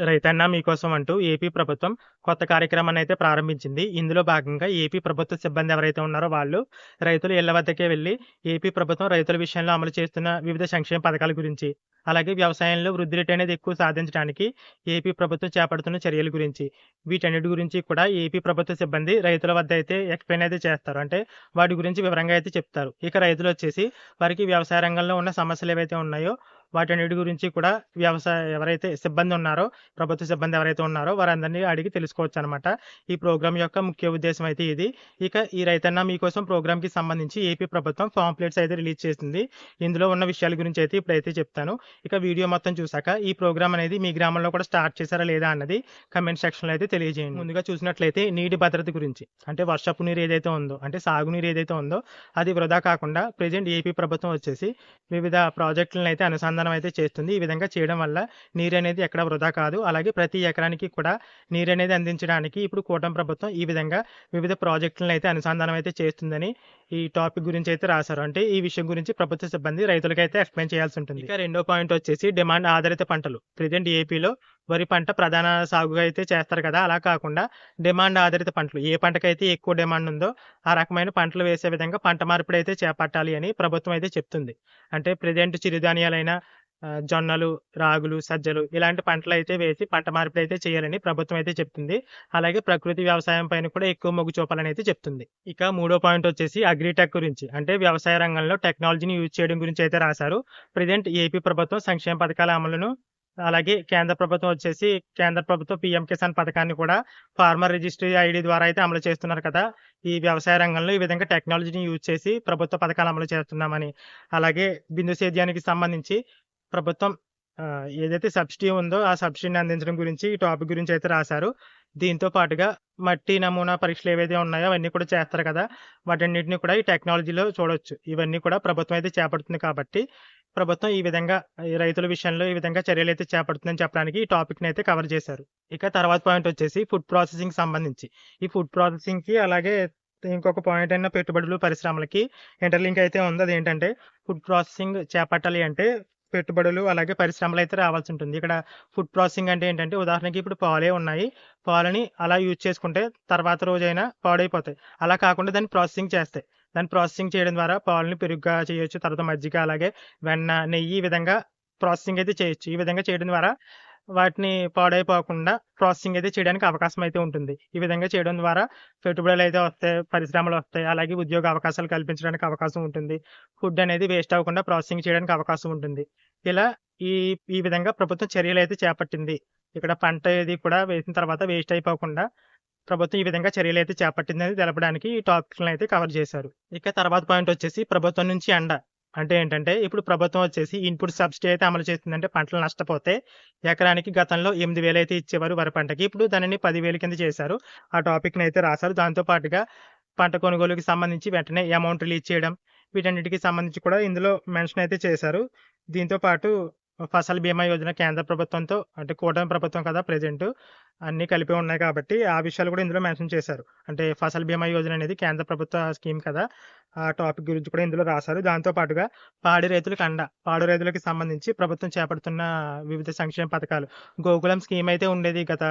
రైతన్న మీకోసం అంటూ ఏపీ ప్రభుత్వం కొత్త కార్యక్రమాన్ని అయితే ప్రారంభించింది. ఇందులో భాగంగా ఏపీ ప్రభుత్వ సిబ్బంది ఎవరైతే ఉన్నారో వాళ్ళు రైతుల ఇళ్ళ వద్దకే వెళ్ళి ఏపీ ప్రభుత్వం రైతుల విషయంలో అమలు చేస్తున్న వివిధ సంక్షేమ పథకాల గురించి, అలాగే వ్యవసాయంలో వృద్ధి రేటు అనేది ఎక్కువ సాధించడానికి ఏపీ ప్రభుత్వం చేపడుతున్న చర్యల గురించి, వీటన్నిటి గురించి కూడా ఏపీ ప్రభుత్వ సిబ్బంది రైతుల వద్ద అయితే ఎక్స్‌ప్లెయిన్ అయితే చేస్తారు. అంటే వాటి గురించి వివరంగా అయితే చెప్తారు. ఇక రైతులు వచ్చేసి వారికి వ్యవసాయ రంగంలో ఉన్న సమస్యలు ఏవైతే ఉన్నాయో వాటన్నిటి గురించి కూడా వ్యవసాయ ఎవరైతే సిబ్బంది ఉన్నారో, ప్రభుత్వ సిబ్బంది ఎవరైతే ఉన్నారో వారందరిని అడిగి తెలుసుకోవచ్చు అనమాట ఈ ప్రోగ్రామ్ యొక్క ముఖ్య ఉద్దేశం అయితే ఇది. ఇక ఈ రైతన్న మీకోసం ప్రోగ్రామ్‌కి సంబంధించి ఏపీ ప్రభుత్వం పాంప్లెట్స్ అయితే రిలీజ్ చేసింది. ఇందులో ఉన్న విషయాల గురించి అయితే ఇప్పుడైతే చెప్తాను. ఇక వీడియో మొత్తం చూసాక ఈ ప్రోగ్రామ్ అనేది మీ గ్రామంలో కూడా స్టార్ట్ చేశారా లేదా అన్నది కమెంట్ సెక్షన్‌లో అయితే తెలియజేయండి. ముందుగా చూసినట్లయితే నీటి భద్రత గురించి అంటే వర్షపు నీరు ఏదైతే ఉందో అంటే సాగునీరు ఏదైతే ఉందో అది వృధా కాకుండా ప్రెజెంట్ ఏపీ ప్రభుత్వం వచ్చేసి వివిధ ప్రాజెక్టులను అయితే అనుసంధానం అయితే చేస్తుంది. ఈ విధంగా చేయడం వల్ల నీరు అనేది ఎక్కడ వృధా కాదు. అలాగే ప్రతి ఎకరానికి కూడా నీరు అనేది అందించడానికి ఇప్పుడు కూటమి ప్రభుత్వం ఈ విధంగా వివిధ ప్రాజెక్టులను అయితే అనుసంధానం అయితే చేస్తుందని ఈ టాపిక్ గురించి అయితే రాశారు. అంటే ఈ విషయం గురించి ప్రభుత్వ సిబ్బంది రైతులకైతే ఎక్స్‌ప్లెయిన్ చేయాల్సి ఉంటుంది. ఇక రెండో పాయింట్ వచ్చేసి డిమాండ్ ఆధారిత పంటలు. ప్రజెంట్ ఏపీలో వరి పంట ప్రధాన సాగుగా అయితే చేస్తారు కదా! అలా కాకుండా డిమాండ్ ఆధారిత పంటలు ఏ పంటకైతే ఎక్కువ డిమాండ్ ఉందో ఆ రకమైన పంటలు వేసే విధంగా పంట మార్పిడి అయితే చేపట్టాలి అని ప్రభుత్వం అయితే చెప్తుంది. అంటే ప్రెజెంట్ చిరుధాన్యాలైన జొన్నలు, రాగులు, సజ్జలు ఇలాంటి పంటలు అయితే వేసి పంట మార్పిడి అయితే చేయాలని ప్రభుత్వం అయితే చెప్తుంది. అలాగే ప్రకృతి వ్యవసాయం పైన కూడా ఎక్కువ మొగ్గు చూపాలని అయితే చెప్తుంది. ఇక మూడో పాయింట్ వచ్చేసి అగ్రిటెక్ గురించి. అంటే వ్యవసాయ రంగంలో టెక్నాలజీని యూజ్ చేయడం గురించి అయితే రాశారు. ప్రెజెంట్ ఏపీ ప్రభుత్వం సంక్షేమ పథకాల అమలును అలాగే కేంద్ర ప్రభుత్వం వచ్చేసి కేంద్ర ప్రభుత్వం పీఎం కిసాన్ పథకాన్ని కూడా ఫార్మర్ రిజిస్ట్రీ ఐడి ద్వారా అయితే అమలు చేస్తున్నారు కదా! ఈ వ్యవసాయ రంగంలో ఈ విధంగా టెక్నాలజీని యూజ్ చేసి ప్రభుత్వ పథకాలు అమలు చేస్తున్నామని, అలాగే బిందు సేద్యానికి సంబంధించి ప్రభుత్వం ఏదైతే సబ్సిడీ ఉందో ఆ సబ్సిడీని అందించడం గురించి ఈ టాపిక్ గురించి అయితే రాశారు. దీంతో పాటుగా మట్టి నమూనా పరీక్షలు ఏవైతే ఉన్నాయో అవన్నీ కూడా చేస్తారు కదా! వాటన్నిటిని కూడా ఈ టెక్నాలజీలో చూడొచ్చు. ఇవన్నీ కూడా ప్రభుత్వం అయితే చేపడుతుంది కాబట్టి ప్రభుత్వం ఈ విధంగా రైతుల విషయంలో ఈ విధంగా చర్యలు అయితే చేపడుతుందని చెప్పడానికి ఈ టాపిక్‌ని అయితే కవర్ చేశారు. ఇక తర్వాత పాయింట్ వచ్చేసి ఫుడ్ ప్రాసెసింగ్ సంబంధించి. ఈ ఫుడ్ ప్రాసెసింగ్‌కి అలాగే ఇంకొక పాయింట్ అయిన పెట్టుబడులు, పరిశ్రమలకి ఇంటర్‌లింక్ అయితే ఉంది. అదేంటంటే ఫుడ్ ప్రాసెసింగ్ చేపట్టాలి అంటే పెట్టుబడులు అలాగే పరిశ్రమలు అయితే రావాల్సి ఉంటుంది. ఇక్కడ ఫుడ్ ప్రాసెసింగ్ అంటే ఏంటంటే ఉదాహరణకి ఇప్పుడు పాలే ఉన్నాయి. పాలని అలా యూజ్ చేసుకుంటే తర్వాత రోజైనా పాడైపోతాయి. అలా కాకుండా దాన్ని ప్రాసెసింగ్ చేస్తాయి. దాన్ని ప్రాసెసింగ్ చేయడం ద్వారా పాలని పెరుగుగా చేయొచ్చు. తర్వాత మజ్జిగ అలాగే వెన్న, నెయ్యి ఈ విధంగా ప్రాసెసింగ్ అయితే చేయొచ్చు. ఈ విధంగా చేయడం ద్వారా వాటిని పాడైపోకుండా ప్రాసెసింగ్ అయితే చేయడానికి అవకాశం అయితే ఉంటుంది. ఈ విధంగా చేయడం ద్వారా పెట్టుబడులు అయితే వస్తాయి. పరిశ్రమలు వస్తాయి. అలాగే ఉద్యోగ అవకాశాలు కల్పించడానికి అవకాశం ఉంటుంది. ఫుడ్ అనేది వేస్ట్ అవ్వకుండా ప్రాసెసింగ్ చేయడానికి అవకాశం ఉంటుంది. ఇలా ఈ ఈ విధంగా ప్రభుత్వం చర్యలు అయితే చేపట్టింది. ఇక్కడ పంట ఏది కూడా వేసిన తర్వాత వేస్ట్ అయిపోకుండా ప్రభుత్వం ఈ విధంగా చర్యలు అయితే చేపట్టిందని తెలపడానికి ఈ టాపిక్‌లను అయితే కవర్ చేశారు. ఇక తర్వాత పాయింట్ వచ్చేసి ప్రభుత్వం నుంచి అండ. అంటే ఏంటంటే ఇప్పుడు ప్రభుత్వం వచ్చేసి ఇన్‌పుట్ సబ్సిడీ అయితే అమలు చేస్తుంది. అంటే పంటలు నష్టపోతే ఎకరానికి గతంలో 8000 అయితే ఇచ్చేవారు వరి పంటకి. ఇప్పుడు దానిని 10,000 కింద చేశారు. ఆ టాపిక్‌ని అయితే రాశారు. దాంతో పాటుగా పంట కొనుగోలుకి సంబంధించి వెంటనే అమౌంట్ రిలీజ్ చేయడం వీటన్నిటికి సంబంధించి కూడా ఇందులో మెన్షన్ అయితే చేశారు. దీంతో పాటు ఫసల్ బీమా యోజన కేంద్ర ప్రభుత్వంతో అంటే కూటమి ప్రభుత్వం కదా ప్రెజెంట్ అన్నీ కలిపి ఉన్నాయి కాబట్టి ఆ విషయాలు కూడా ఇందులో మెన్షన్ చేశారు. అంటే ఫసల్ బీమా యోజన అనేది కేంద్ర ప్రభుత్వ స్కీమ్ కదా! ఆ టాపిక్ గురించి కూడా ఇందులో రాశారు. దాంతో పాటుగా పాడి రైతులకు అండ. పాడి రైతులకు సంబంధించి ప్రభుత్వం చేపడుతున్న వివిధ సంక్షేమ పథకాలు. గోకులం స్కీమ్ అయితే ఉండేది గత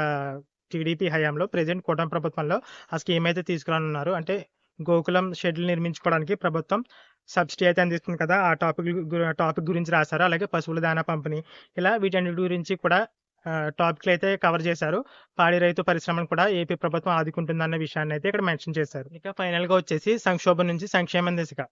టీడీపీ హయాంలో. ప్రెజెంట్ కూటమి ప్రభుత్వంలో ఆ స్కీమ్ అయితే తీసుకురానున్నారు. అంటే గోకులం షెడ్‌లు నిర్మించుకోవడానికి ప్రభుత్వం సబ్సిడీ అయితే అందిస్తుంది కదా! ఆ టాపిక్ టాపిక్ గురించి రాశారు. అలాగే పశువుల దాణా పంపిణీ ఇలా వీటన్నిటి గురించి కూడా టాపిక్‌లు అయితే కవర్ చేశారు. పాడి రైతు పరిశ్రమను కూడా ఏపీ ప్రభుత్వం ఆదుకుంటుందన్న విషయాన్ని అయితే ఇక్కడ మెన్షన్ చేశారు. ఇక ఫైనల్‌గా వచ్చేసి సంక్షోభం నుంచి సంక్షేమం దిశగా.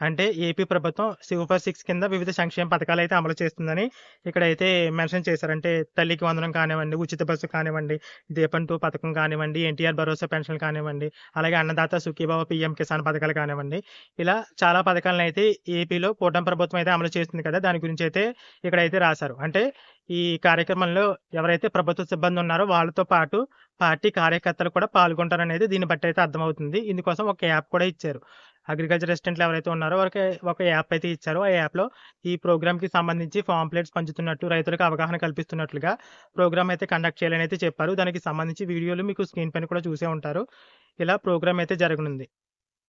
అంటే ఏపీ ప్రభుత్వం సూపర్ సిక్స్ కింద వివిధ సంక్షేమ పథకాలు అయితే అమలు చేస్తుందని ఇక్కడైతే మెన్షన్ చేశారు. అంటే తల్లికి వందనం కానివ్వండి, ఉచిత బస్సు కానివ్వండి, దీపం టూ పథకం కానివ్వండి, ఎన్టీఆర్ భరోసా పెన్షన్ కానివ్వండి, అలాగే అన్నదాత సుఖీబాబు పీఎం కిసాన్ పథకాలు కానివ్వండి. ఇలా చాలా పథకాలను అయితే ఏపీలో కూటమి ప్రభుత్వం అయితే అమలు చేస్తుంది కదా! దాని గురించి అయితే ఇక్కడైతే రాశారు. అంటే ఈ కార్యక్రమంలో ఎవరైతే ప్రభుత్వ సిబ్బంది ఉన్నారో వాళ్ళతో పాటు పార్టీ కార్యకర్తలు కూడా పాల్గొంటారనేది దీన్ని బట్టి అయితే అర్థమవుతుంది. ఇందుకోసం ఒక యాప్ కూడా ఇచ్చారు. అగ్రికల్చర్ అసిస్టెంట్లు ఎవరైతే ఉన్నారో వారికి ఒక యాప్ అయితే ఇచ్చారు. ఆ యాప్‌లో ఈ ప్రోగ్రామ్‌కి సంబంధించి ప్లేట్స్ పంచుతున్నట్టు రైతులకు అవగాహన కల్పిస్తున్నట్లుగా ప్రోగ్రామ్ అయితే కండక్ట్ చేయాలని అయితే చెప్పారు. దానికి సంబంధించి వీడియోలు మీకు స్క్రీన్ పైన కూడా చూసే ఉంటారు. ఇలా ప్రోగ్రామ్ అయితే జరగనుంది.